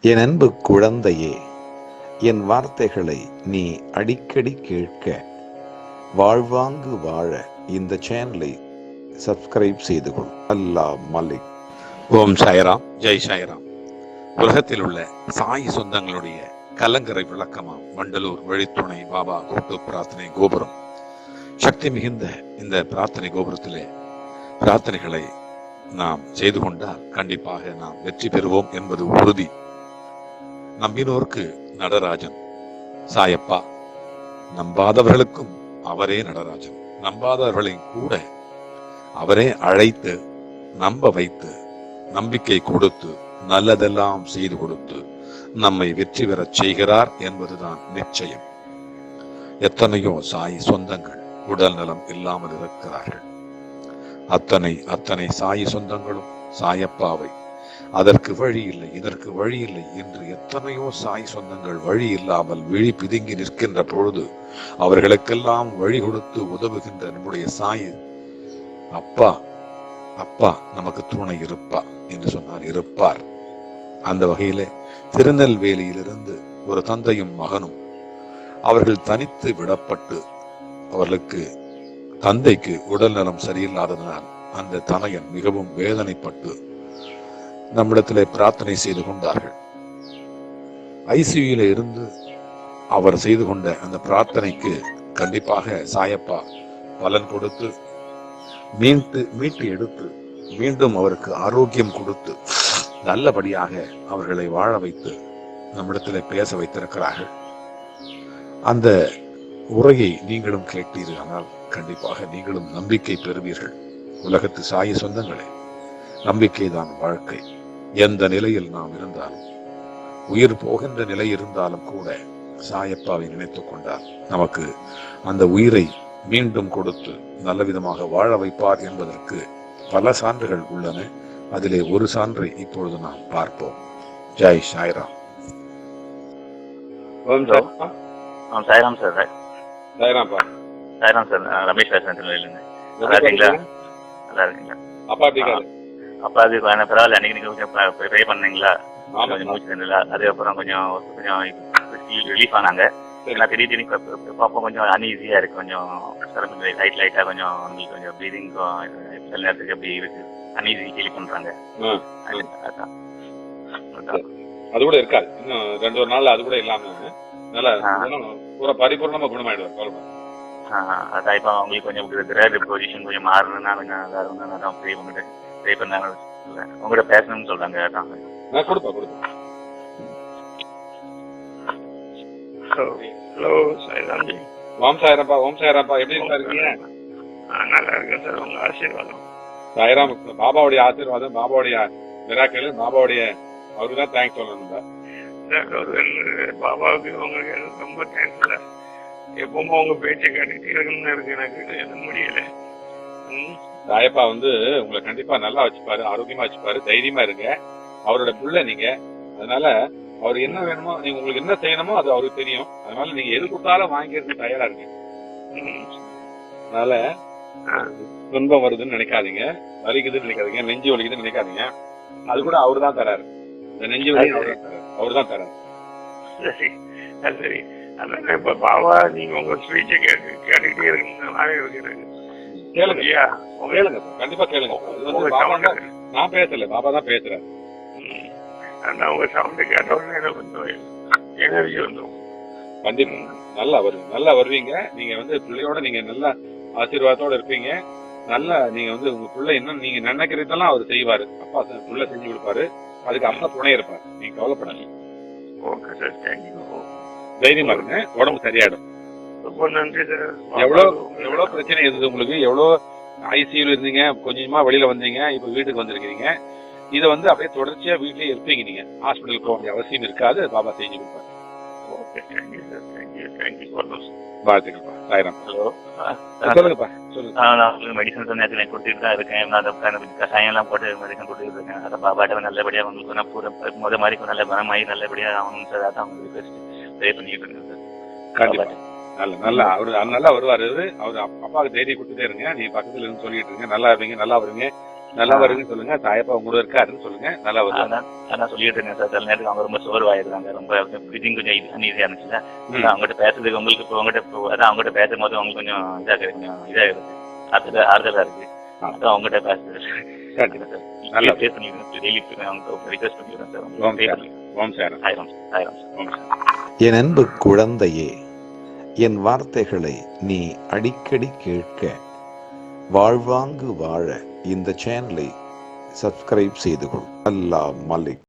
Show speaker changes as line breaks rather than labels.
என் அன்பு குழந்தையே என் வார்த்தைகளை நீ அடிக்கடி கேட்க வாழ்வாங்கு வாழ இந்த சேனலை சப்ஸ்கிரைப் செய்து கொள். அல்லா மலிக்.
ஓம் சாய்ராம் ஜெய் சாய்ராம். உலகத்தில் உள்ள சாய் சொந்தங்களுடைய கலங்கரை விளக்கமாம் வண்டலூர் வழித்துணை பாபா கூட்டு பிரார்த்தனை கோபுரம். சக்தி மிகுந்த இந்த பிரார்த்தனை கோபுரத்திலே பிரார்த்தனைகளை நாம் செய்து கொண்டால் கண்டிப்பாக நாம் வெற்றி பெறுவோம் என்பது உறுதி. நம்பினோர்க்கு நடராஜன். சாயப்பா நம்பாதவர்களுக்கும் அவரே நடராஜன். நம்பாதவர்களையும் கூட அவரே அழைத்து நம்ப வைத்து நம்பிக்கை கொடுத்து நல்லதெல்லாம் செய்து கொடுத்து நம்மை வெற்றி பெறச் செய்கிறார் என்பதுதான் நிச்சயம். எத்தனையோ சாய் சொந்தங்கள் உடல் நலம் இல்லாமல் இருக்கிறார்கள். அத்தனை அத்தனை சாய் சொந்தங்களும் சாயப்பாவை அதற்கு வழி இல்லை இதற்கு வழி இல்லை என்று எத்தனையோ சாய் சொந்தங்கள் வழி இல்லாமல் விழி பிதுங்கி நிற்கின்ற பொழுது அவர்களுக்கெல்லாம் வழி கொடுத்து உதவுகின்ற நம்முடைய சாய் அப்பா அப்பா நமக்கு துணை இருப்பா என்று சொன்னார். இருப்பார். அந்த வகையில திருநெல்வேலியிலிருந்து ஒரு தந்தையும் மகனும் அவர்கள் தனித்து விடப்பட்டு அவர்களுக்கு தந்தைக்கு உடல் நலம் சரியில்லாததனால் அந்த தனையன் மிகவும் வேதனைப்பட்டு நம்மிடத்திலே பிரார்த்தனை செய்து கொண்டார்கள். ஐசியூல இருந்து அவர் செய்து கொண்ட அந்த பிரார்த்தனைக்கு கண்டிப்பாக சாயப்பா பலன் கொடுத்து மீண்டு மீட்டு எடுத்து மீண்டும் அவருக்கு ஆரோக்கியம் கொடுத்து நல்லபடியாக அவர்களை வாழ வைத்து நம்மிடத்தில் பேச வைத்திருக்கிறார்கள். அந்த உரையை நீங்களும் கேட்டீர்களானால் கண்டிப்பாக நீங்களும் நம்பிக்கை பெறுவீர்கள். உலகத்து சாய சொந்தங்களே நம்பிக்கைதான் வாழ்க்கை. எந்த நிலையில் நாம் இருந்தாலும் உயிர் போகின்ற நிலை இருந்தாலும் கூட சாயப்பாவை நினைத்துக் கொண்டால் நமக்கு அந்த உயிரை மீண்டும் கொடுத்து நல்ல விதமாக வாழ வைப்பார் என்பதற்கு பல சான்றுகள் உள்ளன. அதிலே ஒரு சான்றை இப்பொழுது நாம் பார்ப்போம். ஜெய் சாய்ராம்.
ஓம்
சாய்ராம். சார். சாய்ராம் சார். நான் ரமேஷ் பேசுறேன். நல்லா இருக்கீங்களா? நல்லா இருக்கீங்களா?
அப்பா
அப்பா அது பரவாயில்ல. அன்னைக்கு நீங்க கொஞ்சம் ப்ரே பண்ணீங்களா? கொஞ்சம் மூச்சு தண்ணல அதுக்கப்புறம் கொஞ்சம் கொஞ்சம் ரிலீஃப் ஆனாங்க. ஏன்னா திடீர் திடீர்னு பாப்பா கொஞ்சம் அன்ஈஸியா இருக்கு. கொஞ்சம் கொஞ்சம் லைட் லைட்டா கொஞ்சம் உங்களுக்கு கொஞ்சம் ப்ரீதிங் சில நேரத்துக்கு அப்படி இருக்கு. அன்ஈஸி ஃபீல் அதான்.
அது கூட இருக்காது. இன்னும் ரெண்டு ஒரு நாள்ல அது கூட இல்லாம. நல்லா பூரா பரிபூர்ணமா குணமாயிடுவார்.
அதான். இப்போ அவங்களுக்கு கொஞ்சம் கிரேட் பொசிஷன் கொஞ்சம் மாறணும்னா கொஞ்சம் நல்லா இருக்கும் அதான் ப்ரே பண்ணிட்டு ப்ரே பண்ணாங்க சொல்றேன் உங்கள்கிட்ட பேசணும்னு சொல்றாங்க அதான்.
நான் கொடுப்பா கொடுப்பா
ஹலோ சாய்ராம்ஜி.
ஓம் சாய்ராப்பா ஓம் சாய்ராப்பா எப்படி சார் இருக்கீங்க
நல்லா இருக்கேன் சார். உங்க ஆசீர்வாதம்.
சாய்ராம் பாபாவுடைய ஆசீர்வாதம் பாபாவுடைய மிராக்கள் பாபாவுடைய அவருக்கு தான் தேங்க்ஸ் சொல்லணும்
பாபாவுக்கு உங்களுக்கு ரொம்ப தேங்க்ஸ் சார். எப்பவுமே உங்க பேச்சை கேட்டுட்டே இருக்கணும்னு இருக்கு எனக்கு முடியல. ம்,
சாயப்பா வந்து உங்களை கண்டிப்பா நல்லா வச்சுப்பாரு ஆரோக்கியமா வச்சுப்பாரு தைரியமா இருங்க. அவரோட புள்ள நீங்க. அதனால அவர் என்ன வேணுமோ நீங்க உங்களுக்கு என்ன செய்யணுமோ அது அவருக்கு தெரியும். அதனால நீங்க எது கொடுத்தாலும் வாங்கிக்கிறதுக்கு தயாரா இருங்க.
ம்.
அதனால துன்பம் வருதுன்னு நினைக்காதீங்க. வலிக்குதுன்னு நினைக்காதீங்க. நெஞ்சு வலிக்குதுன்னு நினைக்காதீங்க. அது கூட அவரு தான் தராரு. இந்த நெஞ்சு வலி அவரு தான் தராரு.
சரி. சரி. அதான் இப்ப பாபா நீங்க உங்க ஸ்பீச்சை கேட்டு கேட்டுக்கிட்டே இருக்கணும் நல்லாவே இருக்கு எனக்கு
கேளுங்க. கேளுங்க. கண்டிப்பா கேளுங்க. இது வந்து பாபா நான் பேசல பாபா தான்.
அதான் உங்க சவுண்டு கேட்ட உடனே எனக்கு கொஞ்சம் எனர்ஜி வந்துடும்
கண்டிப்பா. நல்லா வருவீங்க நல்லா வருவீங்க. நீங்க வந்து பிள்ளையோட நீங்க நல்ல ஆசீர்வாதத்தோட இருப்பீங்க. நல்லா நீங்க வந்து உங்க பிள்ளை என்ன நீங்க நினைக்கிறதெல்லாம் அவர் செய்வாரு. அப்பா பிள்ளை செஞ்சு கொடுப்பாரு. அதுக்கு அப்பா துணை இருப்பாரு நீங்க கவலைப்படாதீங்க.
ஓகே சார் தேங்க்யூ
தைரியமா இருங்க. உடம்பு சரியாயிடும்.
ரொம்ப நன்றி சார்.
எவ்வளவு எவ்வளவு பிரச்சனை இருந்தது உங்களுக்கு? எவ்வளவு ஐசியூல இருந்தீங்க? கொஞ்சமா வெளியில வந்தீங்க. இப்ப வீட்டுக்கு வந்திருக்கீங்க இதை வந்து அப்படியே தொடர்ச்சியா வீட்லயே இருப்பீங்க நீங்க. ஹாஸ்பிட்டலுக்கு போக வேண்டிய அவசியம் இருக்காது. பாபா செஞ்சு கொடுப்பாரு வாழ்த்துக்கள்ப்பா. சாயிரம்
ஹலோ
சொல்லுங்கப்பா. சொல்லுங்க.
நான் மெடிசன்ஸ் வந்து நேரத்தில் கொடுத்துட்டு தான் இருக்கேன். நான் அதை கஷாயம் எல்லாம் போட்டு மெடிசன் கொடுத்துட்டு இருக்கேன். அதை பாபாட்ட நல்லபடியா உங்களுக்கு நான் பூரா முத மாதிரி நல்ல மனமாயி நல்லபடியா சார் அதான் உங்களுக்கு ப்ரே பண்ணிட்டு இருக்கேன் சார்.
கண்டிப்பா. நல்ல நல்லா அவரு நல்லா வருவாரு. அவரு அவரு அப்~ அப்பாவுக்கு தைரியம் கொடுத்துட்டே இருங்க. நீ பக்கத்துல இருந்து சொல்லிட்டு இருங்க. நல்லா இருப்பீங்க நல்லா வருவீங்க. நல்லா
ஆ.
வருதுன்னு சொல்லுங்க. சாயப்பா உங்களோட இருக்காருன்னு சொல்லுங்க. நல்லா
அதான் அதான் சொல்லிட்டு இருந்தேன் சார். சில நேரத்துக்கு அவங்க ரொம்ப சோர்வாயிருக்காங்க ரொம்ப பிரீதிங் கொஞ்சம் அன்ஈஸியாக இருந்துச்சுல அதான் அவங்ககிட்ட பேசுறதுக்கு உங்களுக்கு இப்போ உங்ககிட்ட இப்போ அதான் அவங்ககிட்ட பேசும்போது உங்களுக்கு கொஞ்சம் இதாக கொஞ்சம் இதாக இருக்கு. ஆறுதலா ஆறுதலா இருக்கு. அதான் அவங்ககிட்ட பேசுறது.
சரி. நல்லா.
ப்ளே பண்ணிடுறேன் டெய்லி அவங்க ரிக்வெஸ்ட் பண்ணிடுறேன் சார்.
ஓம் சார்.
ஆயிரம் சார். ஆயிரம் சார்
ஓம் சார்.
என் அன்பு குழந்தையே என் வார்த்தைகளை நீ அடிக்கடி கேட்க வாழ்வாங்கு வாழ இந்த சேனலை சப்ஸ்கிரைப் செய்து கொள். அல்லா மலிக்.